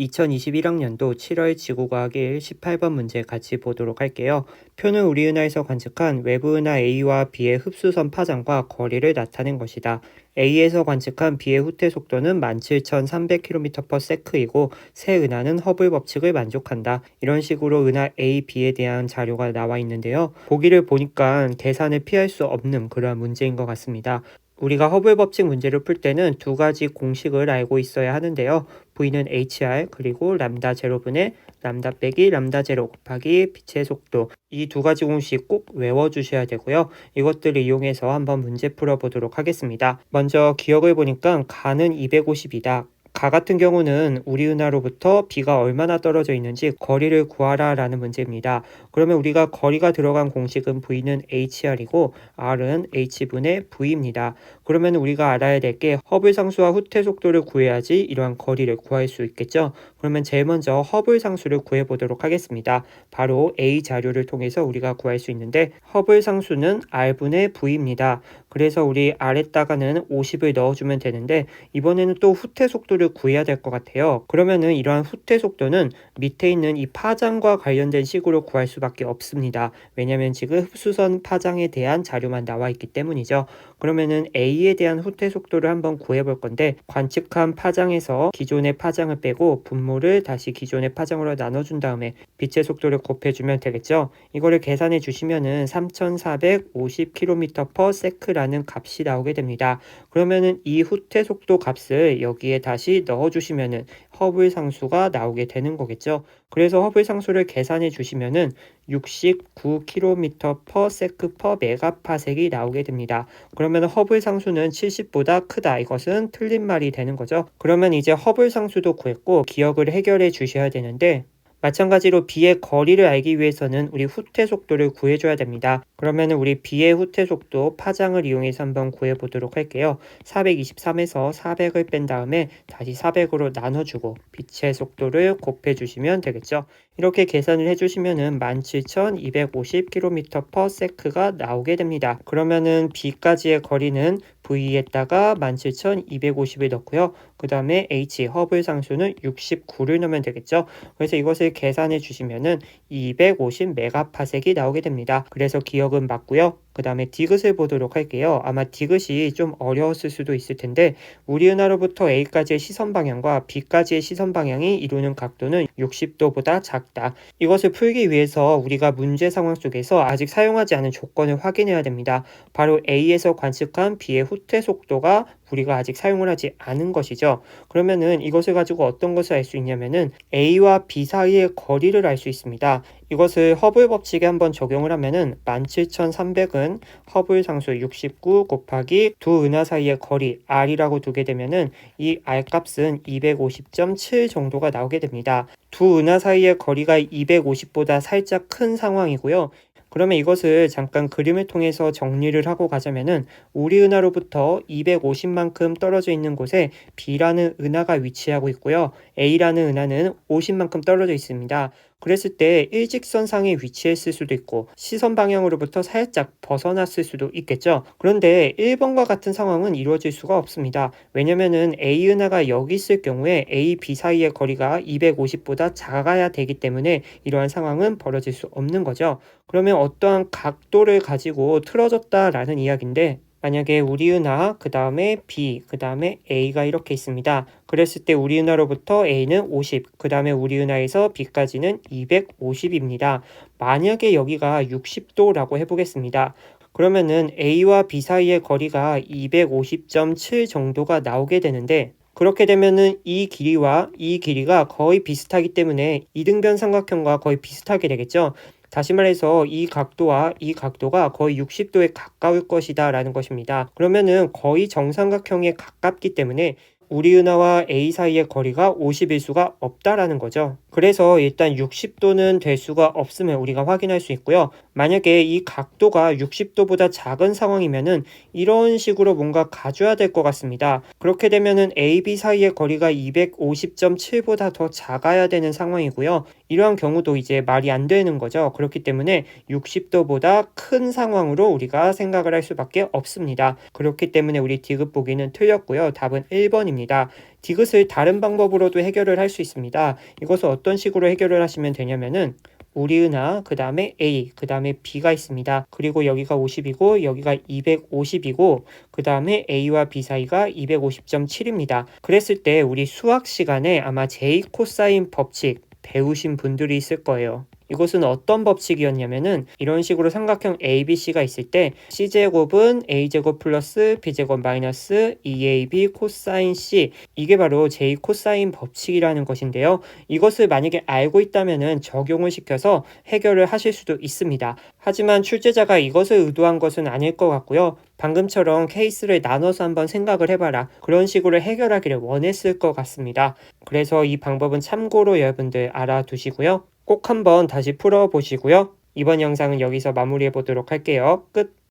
2021학년도 7월 지구과학 1 18번 문제 같이 보도록 할게요. 표는 우리 은하에서 관측한 외부 은하 A와 B의 흡수선 파장과 거리를 나타낸 것이다. A에서 관측한 B의 후퇴 속도는 17,300km/s이고 새 은하는 허블 법칙을 만족한다. 이런 식으로 은하 A, B에 대한 자료가 나와 있는데요. 보기를 보니까 계산을 피할 수 없는 그러한 문제인 것 같습니다. 우리가 허블 법칙 문제를 풀 때는 두 가지 공식을 알고 있어야 하는데요. V는 HR 그리고 람다 제로분의 람다 빼기 람다 제로 곱하기 빛의 속도 이 두 가지 공식 꼭 외워주셔야 되고요. 이것들을 이용해서 한번 문제 풀어보도록 하겠습니다. 먼저 기억을 보니까 가는 250이다. 가 같은 경우는 우리 은하로부터 B가 얼마나 떨어져 있는지 거리를 구하라 라는 문제입니다. 그러면 우리가 거리가 들어간 공식은 V는 HR이고 R은 H분의 V입니다. 그러면 우리가 알아야 될 게 허블 상수와 후퇴 속도를 구해야지 이러한 거리를 구할 수 있겠죠. 그러면 제일 먼저 허블 상수를 구해 보도록 하겠습니다. 바로 A 자료를 통해서 우리가 구할 수 있는데 허블 상수는 R분의 V입니다. 그래서 우리 R에다가는 50을 넣어주면 되는데 이번에는 또 후퇴 속도를 구해야 될 것 같아요. 그러면은 이러한 후퇴 속도는 밑에 있는 이 파장과 관련된 식으로 구할 수밖에 없습니다. 왜냐하면 지금 흡수선 파장에 대한 자료만 나와 있기 때문이죠. 그러면은 A에 대한 후퇴 속도를 한번 구해 볼 건데 관측한 파장에서 기존의 파장을 빼고 분모를 다시 기존의 파장으로 나눠준 다음에 빛의 속도를 곱해주면 되겠죠. 이거를 계산해 주시면은 3450km/s 라는 값이 나오게 됩니다. 그러면은 이 후퇴 속도 값을 여기에 다시 넣어주시면은 허블 상수가 나오게 되는 거겠죠. 그래서 허블 상수를 계산해 주시면은 69km/s/메가파섹이 나오게 됩니다. 그러면 허블 상수는 70보다 크다. 이것은 틀린 말이 되는 거죠. 그러면 이제 허블 상수도 구했고 기억을 해결해 주셔야 되는데 마찬가지로 B의 거리를 알기 위해서는 우리 후퇴 속도를 구해줘야 됩니다. 그러면 우리 B의 후퇴 속도 파장을 이용해서 한번 구해보도록 할게요. 423에서 400을 뺀 다음에 다시 400으로 나눠주고 빛의 속도를 곱해주시면 되겠죠. 이렇게 계산을 해주시면은 17,250km/s가 나오게 됩니다. 그러면은 B까지의 거리는 V에다가 17,250을 넣고요. 그 다음에 H 허블 상수는 69를 넣으면 되겠죠. 그래서 이것을 계산해 주시면은 250 메가파섹이 나오게 됩니다. 그래서 기억은 맞고요. 그 다음에 디귿을 보도록 할게요. 아마 디귿이 좀 어려웠을 수도 있을 텐데 우리 은하로부터 A까지의 시선 방향과 B까지의 시선 방향이 이루는 각도는 60도보다 작다. 이것을 풀기 위해서 우리가 문제 상황 속에서 아직 사용하지 않은 조건을 확인해야 됩니다. 바로 A에서 관측한 B의 후퇴 속도가 우리가 아직 사용을 하지 않은 것이죠. 그러면은 이것을 가지고 어떤 것을 알 수 있냐면은 A와 B 사이의 거리를 알 수 있습니다. 이것을 허블 법칙에 한번 적용을 하면은 17,300은 허블 상수 69 곱하기 두 은하 사이의 거리 R이라고 두게 되면은 이 R 값은 250.7 정도가 나오게 됩니다. 두 은하 사이의 거리가 250보다 살짝 큰 상황이고요. 그러면 이것을 잠깐 그림을 통해서 정리를 하고 가자면은 우리 은하로부터 250만큼 떨어져 있는 곳에 B라는 은하가 위치하고 있고요. A라는 은하는 50만큼 떨어져 있습니다. 그랬을 때 일직선 상에 위치했을 수도 있고 시선 방향으로부터 살짝 벗어났을 수도 있겠죠. 그런데 1번과 같은 상황은 이루어질 수가 없습니다. 왜냐면은 A 은하가 여기 있을 경우에 A, B 사이의 거리가 250보다 작아야 되기 때문에 이러한 상황은 벌어질 수 없는 거죠. 그러면 어떠한 각도를 가지고 틀어졌다라는 이야기인데 만약에 우리 은하, 그 다음에 B, 그 다음에 A가 이렇게 있습니다. 그랬을 때 우리 은하로부터 A는 50, 그 다음에 우리 은하에서 B까지는 250입니다. 만약에 여기가 60도라고 해보겠습니다. 그러면은 A와 B 사이의 거리가 250.7 정도가 나오게 되는데 그렇게 되면은 이 길이와 이 길이가 거의 비슷하기 때문에 이등변 삼각형과 거의 비슷하게 되겠죠. 다시 말해서 이 각도와 이 각도가 거의 60도에 가까울 것이다 라는 것입니다. 그러면은 거의 정삼각형에 가깝기 때문에 우리 은하와 A 사이의 거리가 50일 수가 없다라는 거죠. 그래서 일단 60도는 될 수가 없음을 우리가 확인할 수 있고요. 만약에 이 각도가 60도보다 작은 상황이면은 이런 식으로 뭔가 가져야 될 것 같습니다. 그렇게 되면은 AB 사이의 거리가 250.7보다 더 작아야 되는 상황이고요. 이러한 경우도 이제 말이 안 되는 거죠. 그렇기 때문에 60도보다 큰 상황으로 우리가 생각을 할 수밖에 없습니다. 그렇기 때문에 우리 디귿 보기는 틀렸고요. 답은 1번입니다. 디귿을 다른 방법으로도 해결을 할 수 있습니다. 이것을 어떤 식으로 해결을 하시면 되냐면은 우리 은하, 그 다음에 A, 그 다음에 B가 있습니다. 그리고 여기가 50이고 여기가 250이고 그 다음에 A와 B 사이가 250.7입니다. 그랬을 때 우리 수학 시간에 아마 J 코사인 법칙 배우신 분들이 있을 거예요. 이것은 어떤 법칙이었냐면은 이런 식으로 삼각형 ABC가 있을 때 C제곱은 A제곱 플러스 B제곱 마이너스 2AB 코사인 C 이게 바로 J 코사인 법칙이라는 것인데요. 이것을 만약에 알고 있다면은 적용을 시켜서 해결을 하실 수도 있습니다. 하지만 출제자가 이것을 의도한 것은 아닐 것 같고요. 방금처럼 케이스를 나눠서 한번 생각을 해봐라. 그런 식으로 해결하기를 원했을 것 같습니다. 그래서 이 방법은 참고로 여러분들 알아두시고요. 꼭 한번 다시 풀어보시고요. 이번 영상은 여기서 마무리해 보도록 할게요. 끝!